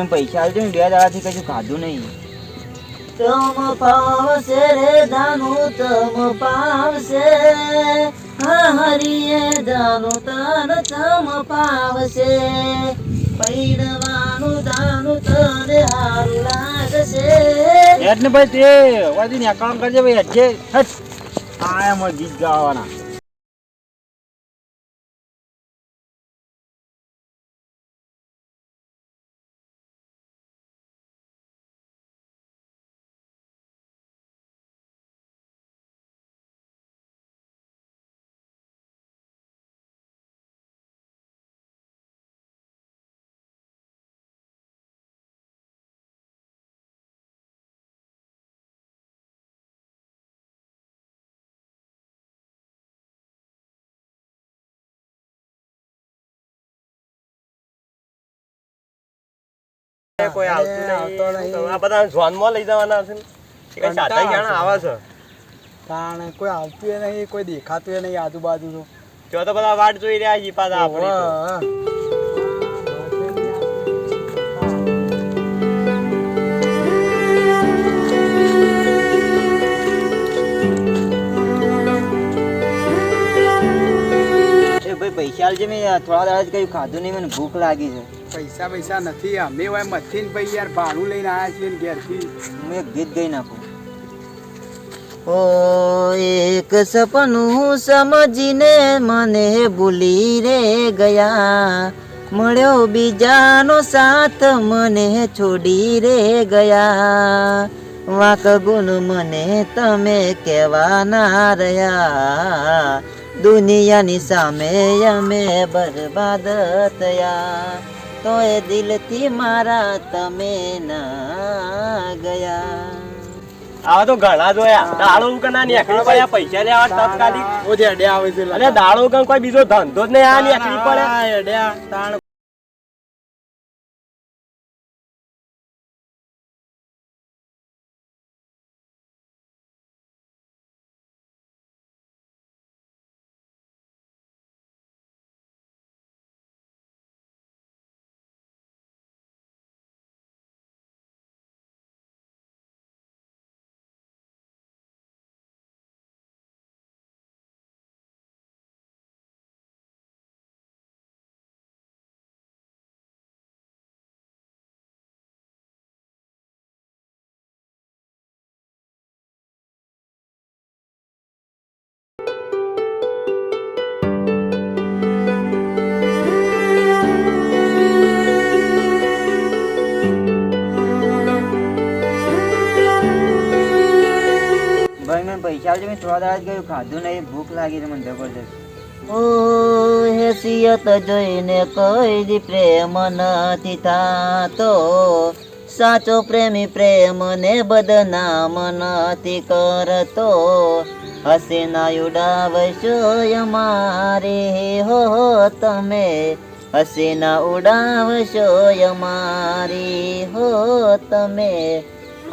મને પૈસા આવજો ને બે દાડાથી કશું ખાધું નહીં. તમ પાવશે રે દાનુ તમ પાવશે. હા હરિયે દાનું તન તમ પાવશે. પૈડવાનું દાનુ તને હારું લાગશે. ને ભાઈ તે વાદી ને કામ કરજે ભાઈ છે હટ આ એમ ગીત ગાવાના કોઈ આવતું નહીં આ બધા ઝોનમાં લઈ જવાના છે. કઈ સાતા આવે છે? કારણ કોઈ આવતું નહીં કોઈ દેખાતું નહીં આજુબાજુ તો. જો તો બધા વાટ જોઈ રહ્યા છે પાછા આપણી પૈસા આવજે મેં થોડા દાડાથી કયું ખાધું નહીં મને ભૂખ લાગી છે. પૈસા પૈસા નથી અમે હોય મથી ને ભાઈ યાર ભાડું લઈને આવ્યા છીએ ઘેરથી. હું એક ગીત ગઈ નાખું. ઓ એક સપનું સમજીને મને ભૂલી રે ગયા. મળ્યો બીજાનો સાથ મને છોડી રે ગયા. વાક ગુણ મને તમે કહેવાના રહ્યા. દુનિયાની સામે અમે બરબાદ થયા. તો એ દિલથી મારા તમે ના ગયા. આવા તો ઘણા જોયા. દાળો આ નેકળી પડ્યા પૈસા લેવા તત્કાલિક. ઓ જે અડ્યા આવે છે અને દાળો ઉગન કોઈ બીજો ધંધો જ નહીં આ નેકળી પડે અડ્યા તાણ થોડા દાડાથી કયું ખાધું નહીં, ભૂખ લાગી છે મને જબરજસ્ત. ઓ હેસિયત જોઈને કોઈ દી પ્રેમ નથી થતો. સાચો પ્રેમી પ્રેમ ને બદનામ નથી કરતો. હસીના ઉડાવશો અમારી હો તમે. હસીના ઉડાવશો અમારી હો, તમે.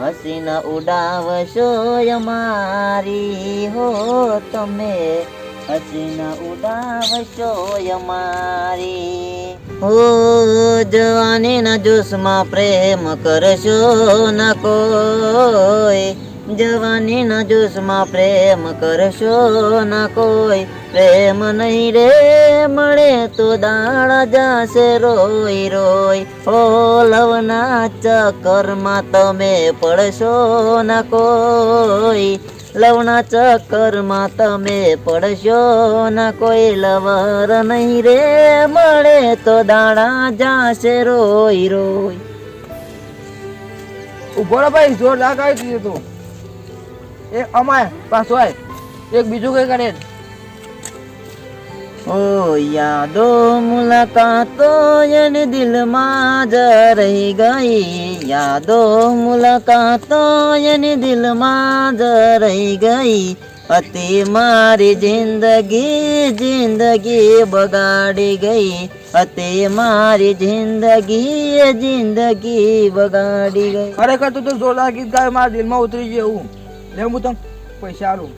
હસીના ઉડાવશો અમારી હો તમે. હસીના ઉડાવશો અમારી હો. જવાનીના જોશમાં પ્રેમ કરશો ન કોઈ. જવાનીના જોશમાં પ્રેમ કરશો ના કોઈ? પ્રેમ નહીં રે, મળે તો દાડા જાશે રોઈ રોઈ. હો લવના ચક્કરમાં તમે પડશો ના કોઈ? લવના ચક્કરમાં તમે પડશો ના કોઈ? લવર નહીં રે, મળે તો દાણા જાશે રોઈ રોઈ. ઊભો ભાઈ જોરદાર ગાઈ દીધું તું. એ અમાય પાછો આય. એક બીજું કઈ કરે ઓ યાદો મુલાકાતો એને દિલમાં જ રહી ગઈ. યાદો મુલાકાતો એને દિલમાં જ રહી ગઈ. અતિ મારી જિંદગી જિંદગી બગાડી ગઈ. અતિ મારી જિંદગી જિંદગી બગાડી ગઈ. ખરેખર તું તો જોરદાર ગીત ગાય મારા દિલમાં ઉતરી ગયું લે હું તને? પૈસા આલું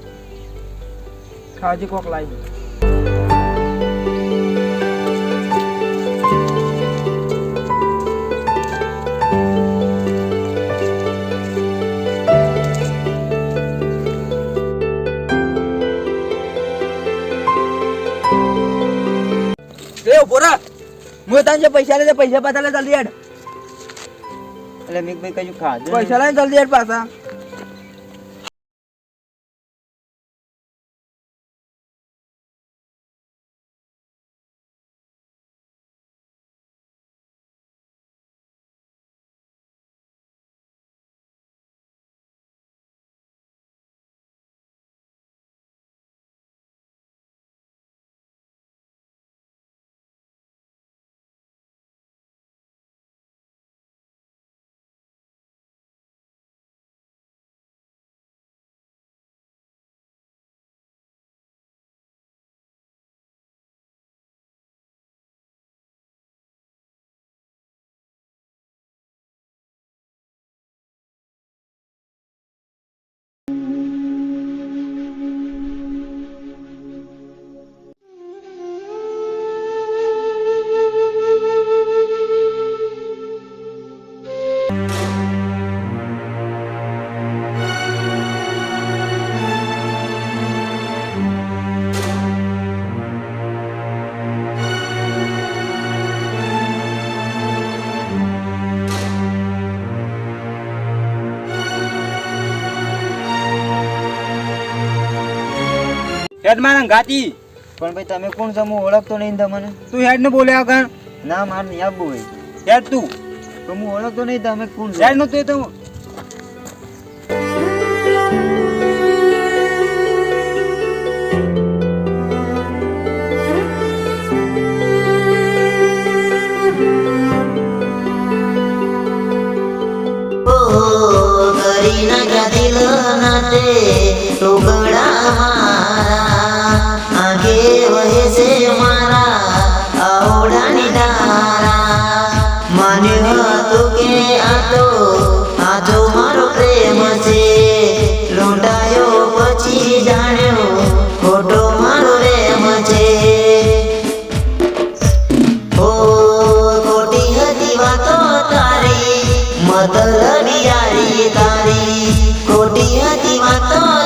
ખાજી કોક લાવી બોરા હું તને પૈસા લે પૈસા પાછા લે જલ્દી હેડ. એટલે મેં ભાઈ કઈ ખાધું પૈસા લઈને જલ્દી પાછા. હેડ મારા ગાતી. પણ ભાઈ તમે કોણ છો? હું ઓળખતો નહીં તમને. તું હેડ ને બોલ્યા કર ના માર નહીં આપવું હોય. હેડ તું. તો હું ઓળખતો નહીં તમે કોણ છો? હેડ નો તું એ તો કરી નગર દિલ નાતે ટુકડા મતલબી યારી તારી ખોટી હતી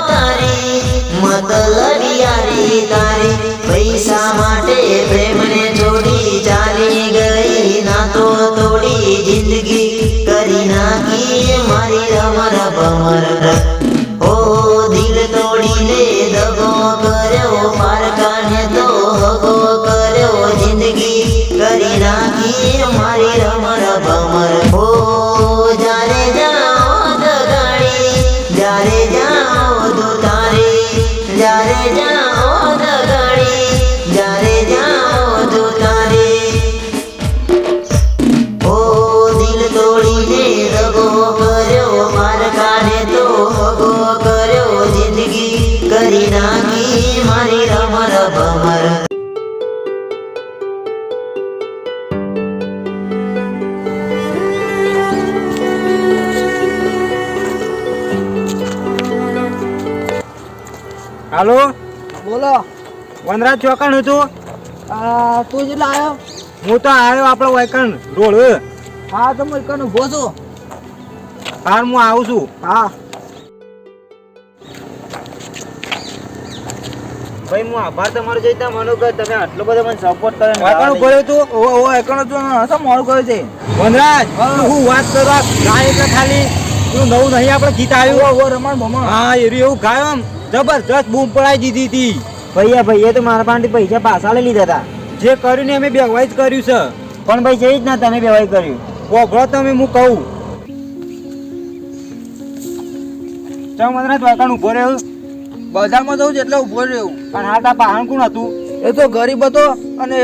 તારી મતલબી યારી તારી પૈસા માટે પ્રેમને છોડી ચાલી ગઈ ના તો તોડી જિંદગી કરી નાખી મારી રમર ભમર હાલો? બોલો. વનરાજ ચોકણ હતું? તું જેટલા આવ્યો? હું તો આવ્યો આપણો વાયકણ રોડ હા. તો હું ઊભો છું. હા હું આવું છું. હા. ભાઈ હું આભાર તમારો જઈતા માનો કે તમે આટલો બધો મને સપોર્ટ કરે વાયકણ ઊભો રહ્યો તું ઓ ઓ તું મોડું કર્યું છે. વનરાજ તું હું વાત કરવા ગાય એટલે ખાલી તું નવું નહીં આપણે ગીત આવ્યું. રમણ ભમણ. હા એ એવું ગાયો આમ જબરજસ્ત બૂમ પડાઈ દીધી હતી ભૈયા ભાઈએ તો મારા પાસેથી પૈસા પાછા લઈ લીધા હતા જે કર્યું ને અમે બેવાઈ જ કર્યું છે. પણ ભાઈ, છે જ ના તમે બેવાય કર્યું. વોભળો તમે, હું કહું. ચમ મને ઊભો રહ્યો. બજારમાં જવું એટલે ઊભો રહ્યું. પણ હા તા પાહણ કોણ હતું? એ તો ગરીબ હતો અને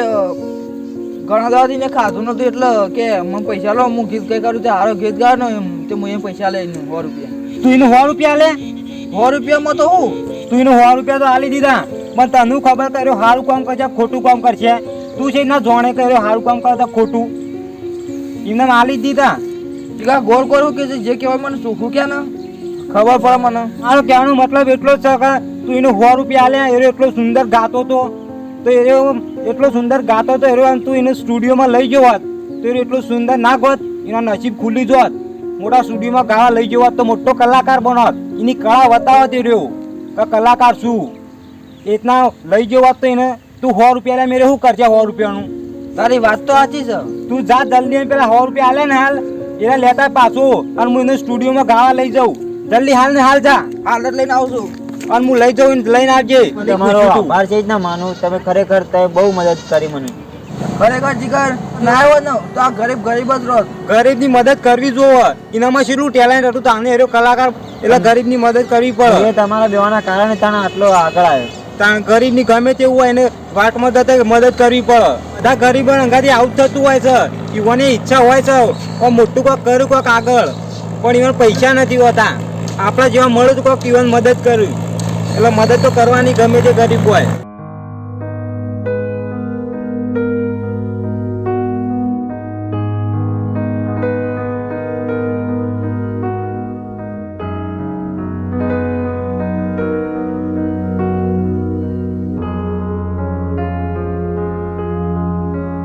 ઘણા દાદી મેં ખાધું નતું એટલે કે મને પૈસા લો, હું ગીત કઈ કરું, તે હારો ગીત ગાય ને તે હું એ પૈસા લઈને સો રૂપિયા. તું એનું સો રૂપિયા લે? સો રૂપિયામાં તો હું? તું એને સો રૂપિયા તો આલી દીધા. પણ તને ખબર કર્યો સારું કામ કરશે ખોટું કામ કરશે તું છે ના જોણે કર્યો સારું કામ કરતા ખોટું. એમને આલી દીધા. ટીકા ગોળ કરું કે જે કહેવાય મને, ચોખ્ખું ક્યાં ને? ખબર પડે મને. મારો કહેવાનો મતલબ એટલો જ છે કે તું એને સો રૂપિયા આલ્યા એરો એટલો સુંદર ગાતો તો. તો એ એટલો સુંદર ગાતો તો એરો તું એને સ્ટુડિયોમાં લઈ જવો હોત. તો એટલો સુંદર ના ગોત, એના નસીબ ખુલી જોત મોટા સ્ટુડિયોમાં ગાવા લઈ જવા તો મોટો કલાકાર બનોત. એની કળા બતાવત રહ્યો કે કલાકાર શું? એટલા લઈ જવા તો એને તું સો રૂપિયા મેરે શું કરજે સો રૂપિયાનું? તારી વાત તો સાચી છે. તું જા જલ્દી પેલા સો રૂપિયા હાલે ને હાલ. એના લેતા પાછો. અને હું એને સ્ટુડિયોમાં ગાવા લઈ જાઉં. જલ્દી હાલ ને હાલ જા. હાલ લઈને આવજો. અને હું લઈ જાઉં લઈને આવજે. તમારો આભાર છે જ ના માનું. તમે ખરેખર તમે બહુ મદદ કરી મને. ખરેખર જીગર ના આવ્યો ને તો આ ગરીબ ગરીબ જ રહો ગરીબની મદદ કરવી જોવે એનામાં કેટલું ટેલેન્ટ હતું? તાને એરો કલાકાર એટલે ગરીબની મદદ કરવી પડે. એ તમારા દેવાના કારણે તાને આટલો આગળ આવ્યો. તાણ ગરીબની ગમે તેવું હોય એને વાટ મદદ મદદ કરવી પડે. બધા ગરીબ અંગાથી આવું થતું હોય છે. યુવાની ઈચ્છા હોય છે મોટું કોઈક કર્યું કોઈક આગળ. પણ ઈવન પૈસા નથી હોતા. આપણા જેવા મળે તો કોઈક ઈવન મદદ કરવી એટલે મદદ તો કરવાની ગમે તે ગરીબ હોય.